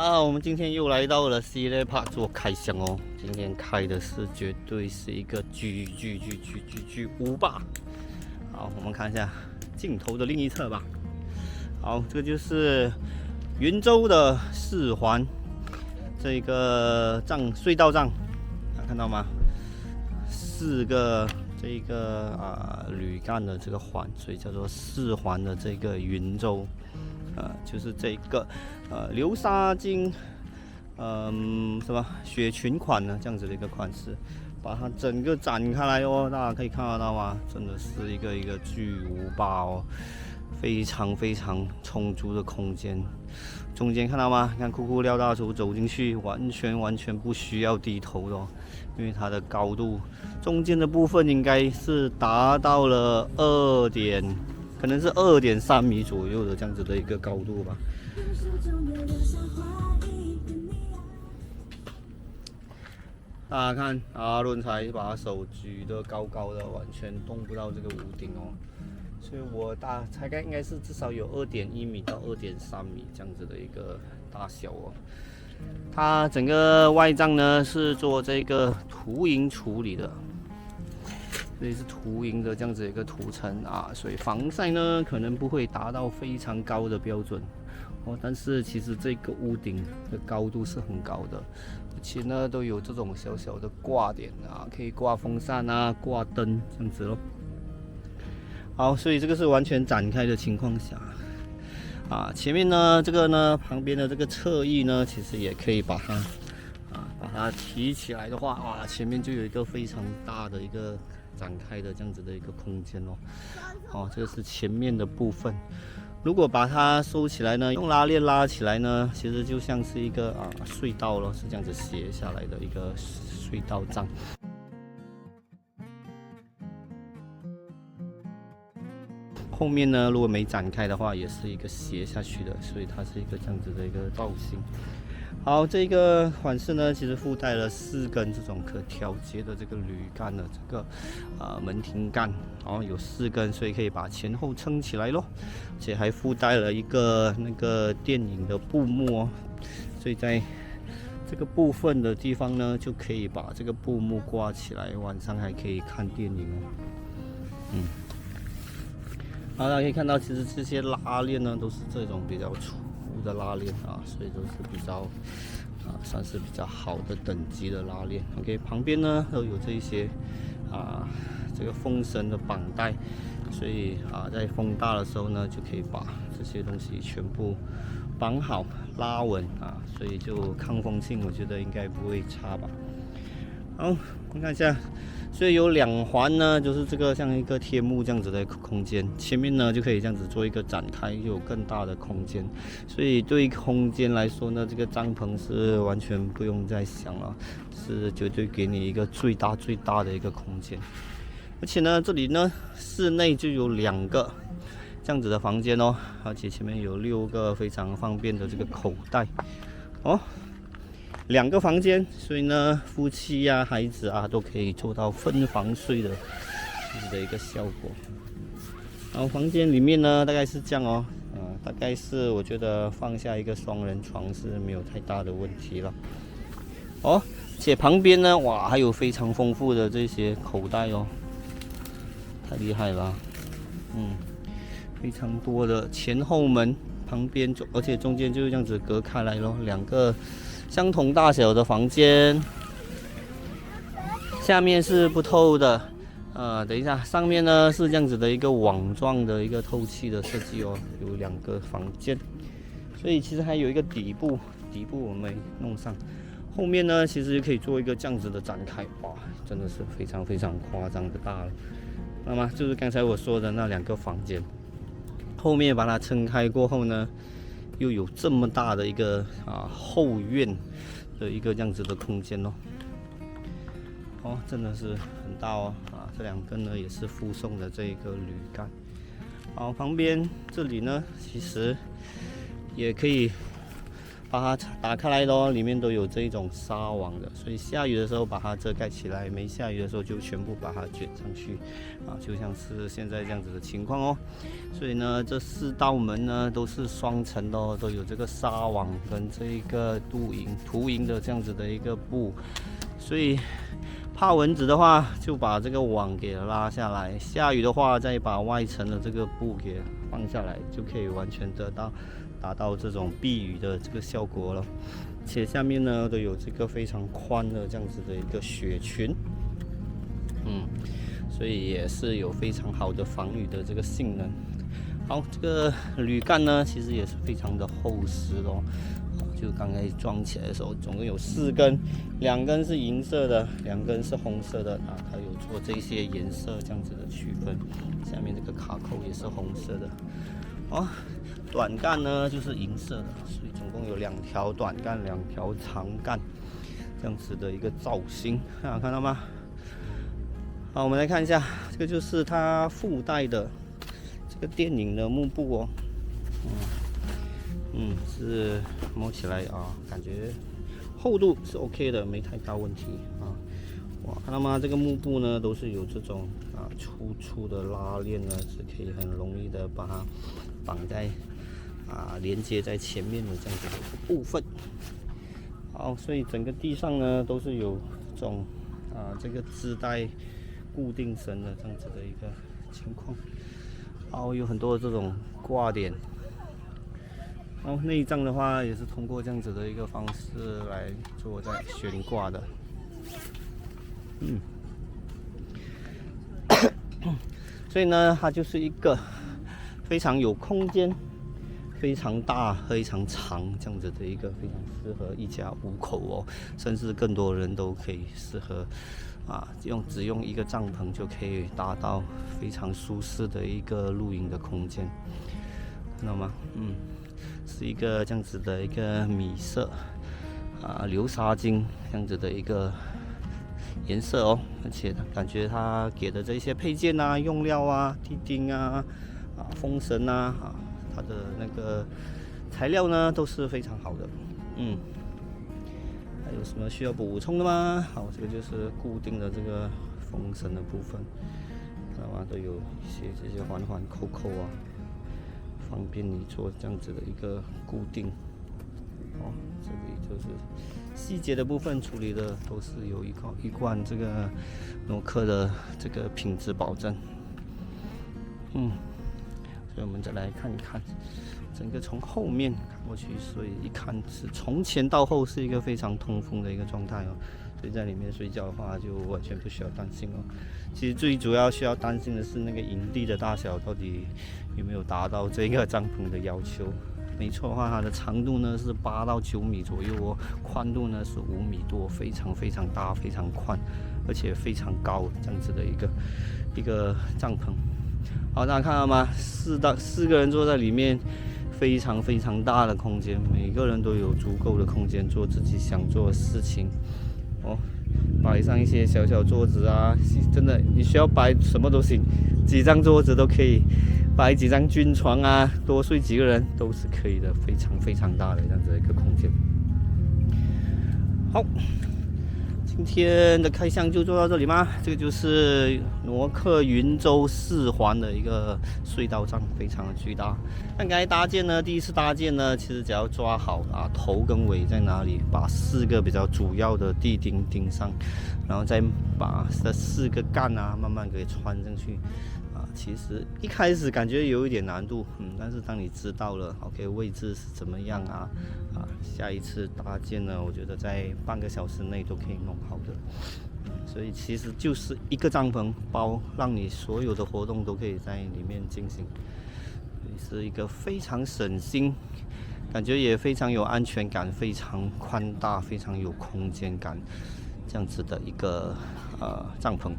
啊，我们今天又来到了 C 类帕做开箱哦。今天开的是绝对是一个巨巨巨巨巨巨无霸。好，我们看一下镜头的另一侧吧。好，这个就是云州的四环这个藏隧道藏，看到吗？四个这个啊铝干的这个环，所以叫做四环的这个云州。呃，就是这个，呃，流沙金，嗯，什么雪裙款呢？这样子的一个款式，把它整个展开来哦，大家可以看得到吗？真的是一个一个巨无霸哦，非常非常充足的空间。中间看到吗？看酷酷廖大厨走进去，完全完全不需要低头的，哦因为它的高度，中间的部分应该是达到了二点。可能是二点三米左右的这样子的一个高度吧。大家看，阿伦才把手举得高高的，完全动不到这个屋顶哦。所以我大大概应该是至少有二点一米到二点三米这样子的一个大小哦。它整个外帐呢是做这个涂银处理的。这里是涂银的这样子一个涂层啊，所以防晒呢可能不会达到非常高的标准哦。但是其实这个屋顶的高度是很高的，而且呢都有这种小小的挂点啊，可以挂风扇啊、挂灯这样子咯。好，所以这个是完全展开的情况下啊，前面呢这个呢旁边的这个侧翼呢，其实也可以把它啊把它提起来的话啊，前面就有一个非常大的一个。展开的这样子的一个空间哦，哦，这个是前面的部分。如果把它收起来呢，用拉链拉起来呢，其实就像是一个啊隧道咯，是这样子斜下来的一个隧道帐。后面呢，如果没展开的话，也是一个斜下去的，所以它是一个这样子的一个造型。好，这个款式呢，其实附带了四根这种可调节的这个铝杆的这个啊门庭杆，然后有四根，所以可以把前后撑起来咯。而且还附带了一个那个电影的布幕哦，所以在这个部分的地方呢，就可以把这个布幕挂起来，晚上还可以看电影哦。嗯，好，大家可以看到，其实这些拉链呢，都是这种比较粗。的拉链啊，所以都是比较啊，算是比较好的等级的拉链。OK，旁边呢都有这一些啊，这个风绳的绑带，所以啊，在风大的时候呢，就可以把这些东西全部绑好、拉稳啊，所以就抗风性，我觉得应该不会差吧。好，我们看一下。所以有两环呢，就是这个像一个天幕这样子的空间，前面呢就可以这样子做一个展开，有更大的空间。所以对空间来说呢，这个帐篷是完全不用再想了，是绝对给你一个最大最大的一个空间。而且呢，这里呢室内就有两个这样子的房间哦，而且前面有六个非常方便的这个口袋哦。两个房间，所以呢，夫妻呀、孩子啊，都可以做到分房睡的这样的一个效果。然后房间里面呢，大概是这样哦，啊，大概是我觉得放下一个双人床是没有太大的问题了。哦，且旁边呢，哇，还有非常丰富的这些口袋哦，太厉害了，嗯，非常多的前后门旁边中，而且中间就是这样子隔开来咯，两个。相同大小的房间，下面是不透的，呃，等一下，上面呢是这样子的一个网状的一个透气的设计哦，有两个房间，所以其实还有一个底部，底部我们弄上，后面呢其实可以做一个这样子的展开，哇，真的是非常非常夸张的大了，那么就是刚才我说的那两个房间，后面把它撑开过后呢。又有这么大的一个啊后院的一个这样子的空间哦，哦，真的是很大哦啊！这两根呢也是附送的这一个铝杆，好，旁边这里呢其实也可以把它打开来咯，里面都有这一种纱网的，所以下雨的时候把它遮盖起来，没下雨的时候就全部把它卷上去，啊，就像是现在这样子的情况哦。所以呢，这四道门呢都是双层的哦，都有这个纱网跟这一个镀银涂银的这样子的一个布，所以怕蚊子的话，就把这个网给拉下来；下雨的话，再把外层的这个布给放下来，就可以完全得到。达到这种避雨的这个效果了，且下面呢都有这个非常宽的这样子的一个雪裙，嗯，所以也是有非常好的防雨的这个性能。好，这个铝杆呢其实也是非常的厚实哦，就刚才装起来的时候，总共有四根，两根是银色的，两根是红色的啊，它有做这些颜色这样子的区分。下面这个卡扣也是红色的，好。短杆呢就是银色的，所以总共有两条短杆，两条长杆，这样子的一个造型，啊，看到吗？好，我们来看一下，这个就是它附带的这个电影的幕布哦，嗯，嗯，是摸起来啊，感觉厚度是 OK 的，没太大问题啊。哇，看到吗？这个幕布呢都是有这种啊粗粗的拉链呢，是可以很容易的把它绑在。啊，连接在前面的这样子的一个部分。好，所以整个地上呢都是有这种啊这个自带固定绳的这样子的一个情况。好，有很多这种挂点。然后内脏的话也是通过这样子的一个方式来做在悬挂的。嗯。所以呢，它就是一个非常有空间。非常大、非常长，这样子的一个非常适合一家五口哦，甚至更多人都可以适合啊，用只用一个帐篷就可以达到非常舒适的一个露营的空间，看到吗？嗯，是一个这样子的一个米色啊，流沙金这样子的一个颜色哦，而且感觉它给的这些配件啊、用料啊、地钉啊、啊风绳啊。它的那个材料呢都是非常好的，嗯，还有什么需要补充的吗？好，这个就是固定的这个风绳的部分，看到吗？都有一些这些环环扣扣啊，方便你做这样子的一个固定。哦，这里就是细节的部分处理的都是有一个一贯这个诺克的这个品质保证，嗯。所以我们再来看一看，整个从后面看过去，所以一看是从前到后是一个非常通风的一个状态哦。所以在里面睡觉的话，就完全不需要担心哦。其实最主要需要担心的是那个营地的大小到底有没有达到这个帐篷的要求。没错的话，它的长度呢是八到九米左右哦，宽度呢是五米多，非常非常大，非常宽，而且非常高，这样子的一个一个帐篷。好，大家看到吗？四到四个人坐在里面，非常非常大的空间，每个人都有足够的空间做自己想做的事情。哦，摆上一些小小桌子啊，真的，你需要摆什么都行，几张桌子都可以，摆几张军床啊，多睡几个人都是可以的，非常非常大的这样子一个空间。好。今天的开箱就做到这里吗？这个就是罗克云州四环的一个隧道站，非常的巨大。那该搭建呢，第一次搭建呢，其实只要抓好啊头跟尾在哪里，把四个比较主要的地钉钉上，然后再把这四个干啊慢慢给穿进去。其实一开始感觉有一点难度，嗯，但是当你知道了，OK，位置是怎么样啊，啊，下一次搭建呢，我觉得在半个小时内都可以弄好的，所以其实就是一个帐篷包，让你所有的活动都可以在里面进行，是一个非常省心，感觉也非常有安全感，非常宽大，非常有空间感，这样子的一个呃帐篷。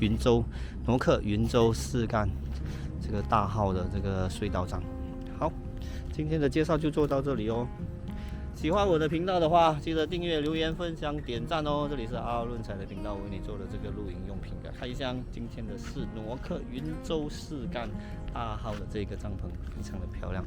云州挪克云州四干这个大号的这个隧道站，好，今天的介绍就做到这里哦。喜欢我的频道的话，记得订阅、留言、分享、点赞哦。这里是阿论彩的频道，为你做的这个露营用品的开箱。今天的是挪克云州四干大号的这个帐篷，非常的漂亮。